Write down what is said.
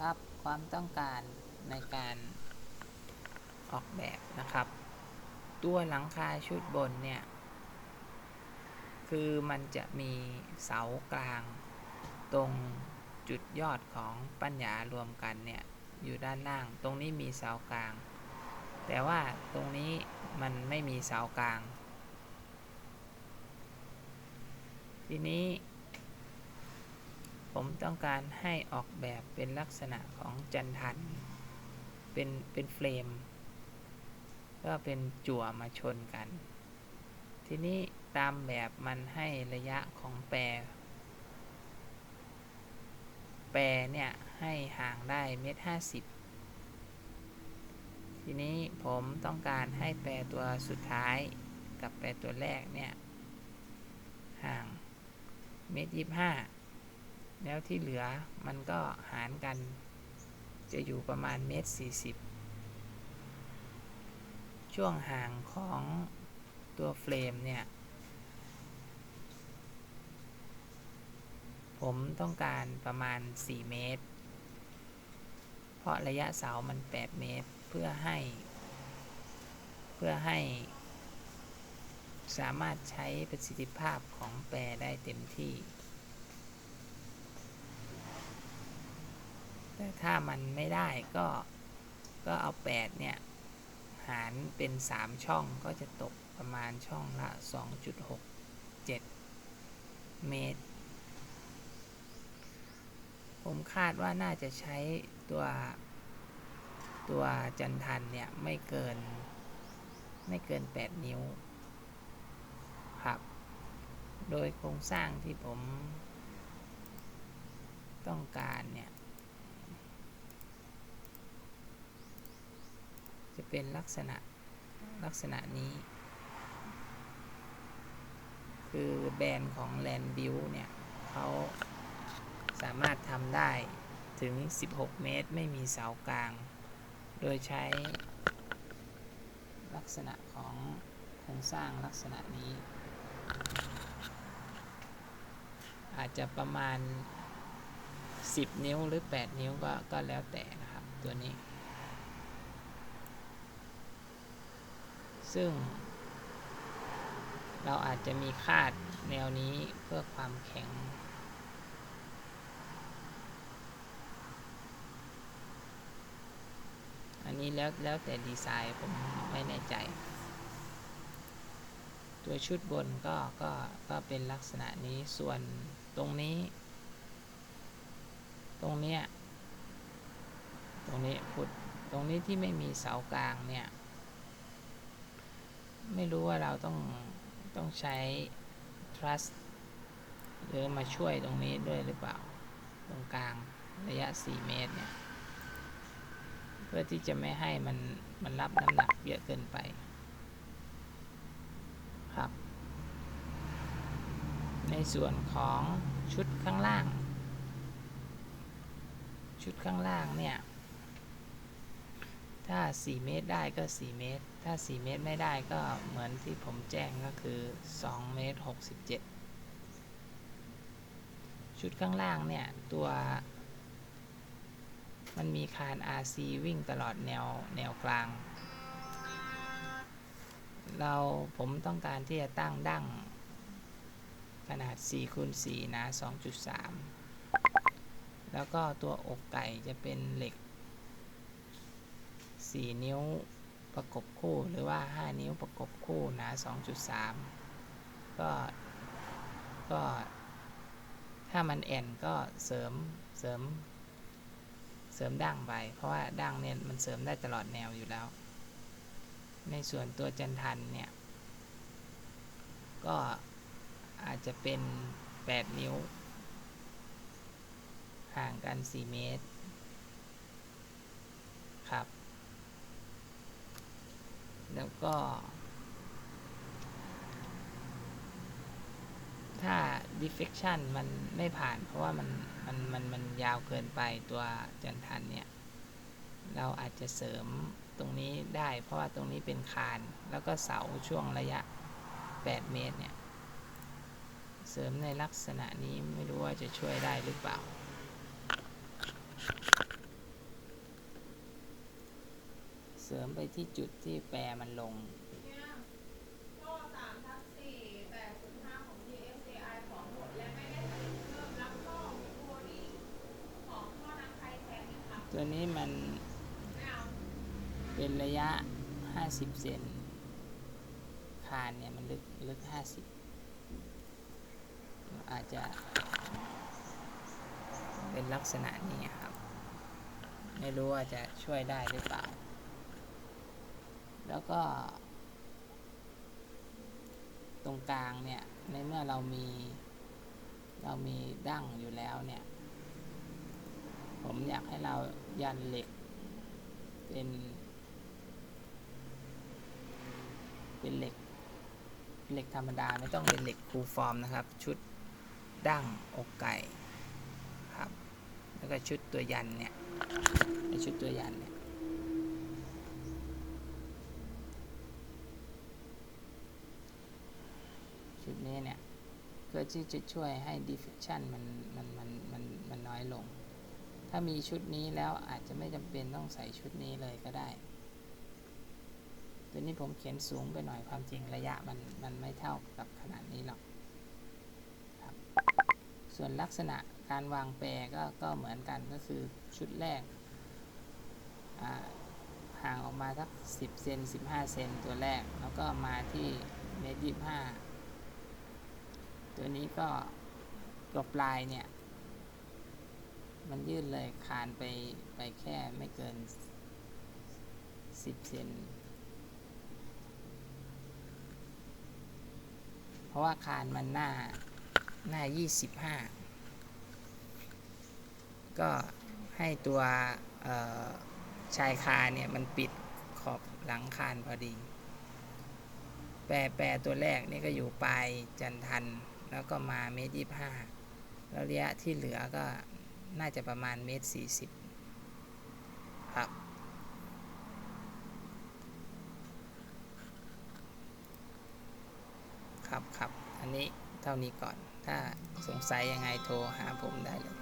ครับความต้องการในการออกแบบนะครับ ตัวหลังคาชุดบนเนี่ย คือมันจะมีเสากลาง ตรงจุดยอดของปัญญารวมกันเนี่ย อยู่ด้านล่าง ตรงนี้มีเสากลาง แต่ว่าตรงนี้มันไม่มีเสากลาง ทีนี้ ผมต้องการให้ออกแบบเป็นลักษณะของจันทัน เป็น เป็นเฟรม ก็เป็นจั่วมาชนกัน ทีนี้ตามแบบมันให้ระยะของแปร แปรเนี่ย ให้ห่างได้เมตรห้าสิบทีนี้ผมต้องการให้แปรตัวสุดท้ายกับแปรตัวแรกเนี่ย ห่างเมตรยี่ห้า แล้วที่เหลือมันก็หารกัน จะอยู่ประมาณเมตรสี่สิบช่วงห่างของตัวเฟรมเนี่ย ผมต้องการประมาณ 4 เมตร เพราะระยะเสามัน 8 เมตรเพื่อให้ เพื่อให้ สามารถใช้ประสิทธิภาพของแปรได้เต็มที่ แต่ถ้ามันไม่ได้ก็ก็เอา 8 เนี่ย หารเป็น 3 ช่องก็จะตกประมาณช่องละ 2.67 เมตร ผมคาดว่าน่าจะใช้ตัวตัวจันทันเนี่ย ไม่เกินไม่เกิน 8 นิ้วครับ โดยโครงสร้างที่ผมต้องการเนี่ย จะเป็นลักษณะลักษณะนี้ คือแบรนด์ของ Land Build เนี่ยเขาสามารถทำได้ถึง 16 เมตรไม่มีเสากลาง โดยใช้ลักษณะของโครงสร้างลักษณะนี้ อาจจะประมาณ 10 นิ้วหรือ 8 นิ้วก็ก็แล้วแต่นะครับตัวนี้ ซึ่ง เราอาจจะมีคาดแนวนี้เพื่อความแข็ง อันนี้แล้วแล้วแต่ดีไซน์ผมไม่แน่ใจ ตัวชุดบนก็ก็ก็เป็นลักษณะนี้ส่วนตรงนี้ ตรงเนี้ยตรงนี้พุดตรงนี้ที่ไม่มีเสากลางเนี่ย ไม่รู้ว่าเราต้องต้องใช้ trust หรือมาช่วยตรงนี้ด้วยหรือเปล่า ตรงกลางระยะ 4 เมตรเนี่ยเพื่อที่จะไม่ให้มันมันรับน้ำหนักเยอะเกินไป ครับ ในส่วนของชุดข้างล่าง ชุดข้างล่างเนี่ย ถ้า 4 เมตรได้ก็ 4 เมตร ถ้า 4 เมตรไม่ได้ก็เหมือนที่ผมแจ้งก็คือ 2 เมตร 67 ชุดข้างล่างเนี่ย ตัว มันมีคาน RC วิ่งตลอดแนวแนวกลาง เราผมต้องการที่จะตั้งดั้ง ขนาด4คูณ4หนา2.3 แล้วก็ตัวอกไก่จะเป็นเหล็ก 4 นิ้วประกบคู่หรือว่า 5 นิ้วประกบคู่หนา 2.3 ก็ก็ถ้ามันแอนก็เสริมเสริม เสริมดั้งไป เพราะว่าดั้งเนี่ยมันเสริมได้ตลอดแนวอยู่แล้ว ในส่วนตัวจันทันเนี่ย ก็อาจจะเป็น 8 นิ้ว ห่างกัน 4 เมตร ครับ แล้วก็ ถ้า deflection มันไม่ผ่าน เพราะว่ามันมันมันมันยาวเกินไปตัวจันทันเนี่ย เราอาจจะเสริมตรงนี้ได้ เพราะว่าตรงนี้เป็นคาน แล้วก็เสาช่วงระยะ 8 เมตรเนี่ย เสริมในลักษณะนี้ไม่รู้ว่าจะช่วยได้หรือเปล่า เสริมไปที่จุดที่แปรมันลงตัวนี้มันเอาเป็นระยะ 50 เซนคานเนี่ย มันลึกลึก 50 อาจจะเป็นลักษณะนี้ครับ ไม่รู้ว่าจะช่วยได้หรือเปล่า แล้วก็ ตรงกลางเนี่ย ในเมื่อเรามี เรามีดั้งอยู่แล้วเนี่ย ผมอยากให้เรายันเหล็ก เป็น เป็นเหล็ก เหล็กธรรมดาไม่ต้องเป็นเหล็กคูฟอร์มนะครับ ชุดดั้งอกไก่ครับ แล้วก็ชุดตัวยันเนี่ยชุดตัวยันเนี่ย ชุด นี้เนี่ยเพื่อที่จะช่วยให้ diffusion มันมันมันมันมันน้อยลง ถ้ามีชุดนี้แล้วอาจจะไม่จำเป็นต้องใส่ชุดนี้เลยก็ได้ ตัวนี้ผมเขียนสูงไปหน่อยความจริงระยะมันมันไม่เท่ากับขนาดนี้หรอกครับส่วนลักษณะการวางแปรก็ก็เหมือนกันก็คือชุดแรกห่างออกมาสัก 10 เซน 15 เซนตัวแรก แล้วก็มาที่เมตรยี่ห้า ตัวนี้ก็ตัวปลายเนี่ย มันยื่นเลยคานไปไปแค่ไม่เกิน 10เซนเพราะว่าคานมันหน้าหน้า 25 ก็ให้ตัวชายคานเนี่ยมันปิดขอบหลังคานพอดี แปรแปรตัวแรกนี่ก็อยู่ปลายจันทัน แล้วก็มาเมตรยี่ห้าแล้วระยะที่เหลือก็น่าจะประมาณเมตรสี่สิบครับ ครับครับอันนี้เท่านี้ก่อน ถ้าสงสัยยังไงโทรหาผมได้เลย